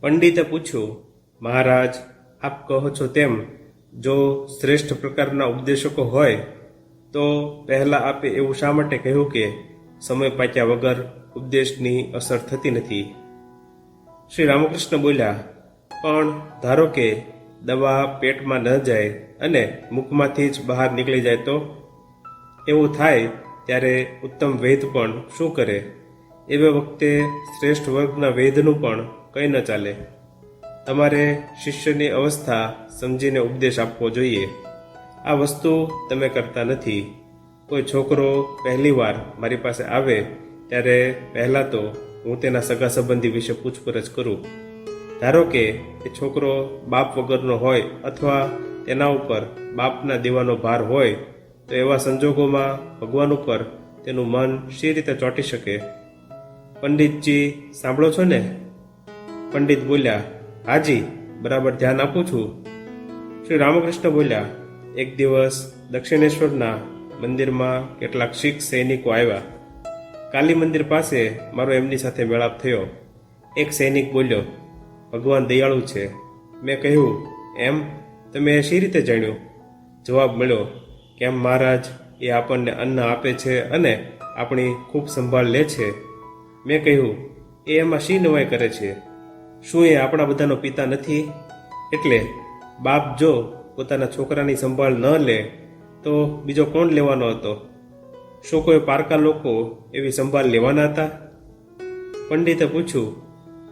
પંડિતે પૂછ્યું, મહારાજ, આપ કહો છો તેમ, જો શ્રેષ્ઠ પ્રકારના ઉપદેશકો હોય, તો પહેલાં આપે એવું શા માટે કહ્યું કે સમય પાક્યા વગર ઉપદેશની અસર થતી નથી? શ્રી રામકૃષ્ણ બોલ્યા, પણ ધારો કે દવા પેટમાં ન જાય અને મુખમાંથી જ બહાર નીકળી જાય તો? એવું થાય ત્યારે ઉત્તમ વૈદ પણ શું કરે? એવે વખતે શ્રેષ્ઠ વર્ગના વેદનું પણ કંઈ ન ચાલે. તમારે શિષ્યની અવસ્થા સમજીને ઉપદેશ આપવો જોઈએ. આ વસ્તુ તમે કરતા નથી. કોઈ છોકરો પહેલીવાર મારી પાસે આવે, ત્યારે પહેલાં તો હું તેના સગા સંબંધી વિશે પૂછપરછ કરું. ધારો કે એ છોકરો બાપ વગરનો હોય અથવા તેના ઉપર બાપના દેવાનો ભાર હોય, તો એવા સંજોગોમાં ભગવાન ઉપર તેનું મન શી રીતે ચોંટી શકે? પંડિતજી, સાંભળો છો ને? પંડિત બોલ્યા, હાજી, બરાબર ધ્યાન આપું છું. શ્રી રામકૃષ્ણ બોલ્યા, એક દિવસ દક્ષિણેશ્વરના મંદિરમાં કેટલાક શીખ સૈનિકો આવ્યા. કાલી મંદિર પાસે મારો એમની સાથે મેળાપ થયો. એક સૈનિક બોલ્યો, ભગવાન દયાળુ છે. મેં કહ્યું, એમ? તમે શી રીતે જાણ્યું? જવાબ મળ્યો, કેમ મહારાજ, એ આપણને અન્ન આપે છે અને આપણી ખૂબ સંભાળ લે છે. મેં કહ્યું, એ એમાં શી નવાઈ કરે છે? શું એ આપણા બધાનો પિતા નથી? એટલે બાપ જો પોતાના છોકરાની સંભાળ ન લે, તો બીજો કોણ લેવાનો હતો? શું કોઈ પારકા લોકો એવી સંભાળ લેવાના હતા? પંડિતે પૂછ્યું,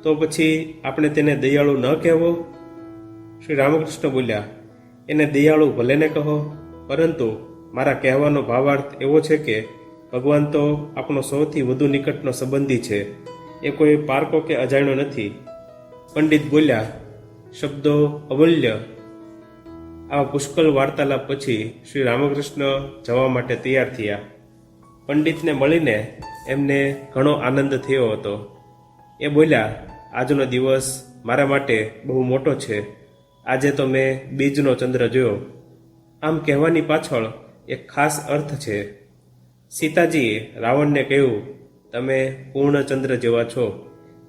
તો પછી આપણે તેને દયાળુ ન કહેવો? શ્રી રામકૃષ્ણ બોલ્યા, એને દયાળુ ભલે ને કહો, પરંતુ મારા કહેવાનો ભાવાર્થ એવો છે કે ભગવાન તો આપણો સૌથી વધુ નિકટનો સંબંધી છે. એ કોઈ પારકો કે અજાણ્યો નથી. પંડિત બોલ્યા, શબ્દો અમૂલ્ય આવા પુષ્કળ વાર્તાલાપ પછી શ્રી રામકૃષ્ણ જવા માટે તૈયાર થયા. પંડિતને મળીને એમને ઘણો આનંદ થયો હતો. એ બોલ્યા, આજનો દિવસ મારા માટે બહુ મોટો છે. આજે તો મેં બીજનો ચંદ્ર જોયો. આમ કહેવાની પાછળ એક ખાસ અર્થ છે. સીતાજીએ રાવણને કહ્યું, તમે પૂર્ણચંદ્ર જેવા છો.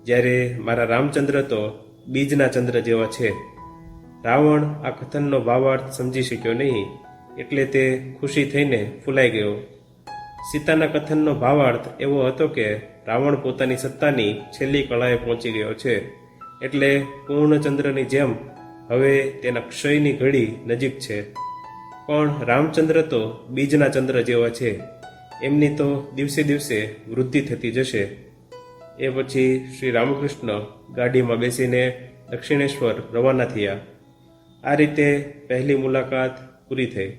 જ્યારે મારા રામચંદ્ર તો બીજના ચંદ્ર જેવા છે. રાવણ આ કથનનો ભાવાર્થ સમજી શક્યો નહીં, એટલે તે ખુશી થઈને ફૂલાઈ ગયો. સીતાના કથનનો ભાવાર્થ એવો હતો કે રાવણ પોતાની સત્તાની છેલ્લી કળાએ પહોંચી ગયો છે, એટલે પૂર્ણચંદ્રની જેમ હવે તેના ક્ષયની ઘડી નજીક છે. પણ રામચંદ્ર તો બીજના ચંદ્ર જેવા છે. એમની તો દિવસે દિવસે વૃદ્ધિ થતી જશે. એ પછી શ્રી રામકૃષ્ણ ગાડીમાં બેસીને દક્ષિણેશ્વર રવાના થયા. આ રીતે પહેલી મુલાકાત પૂરી થઈ.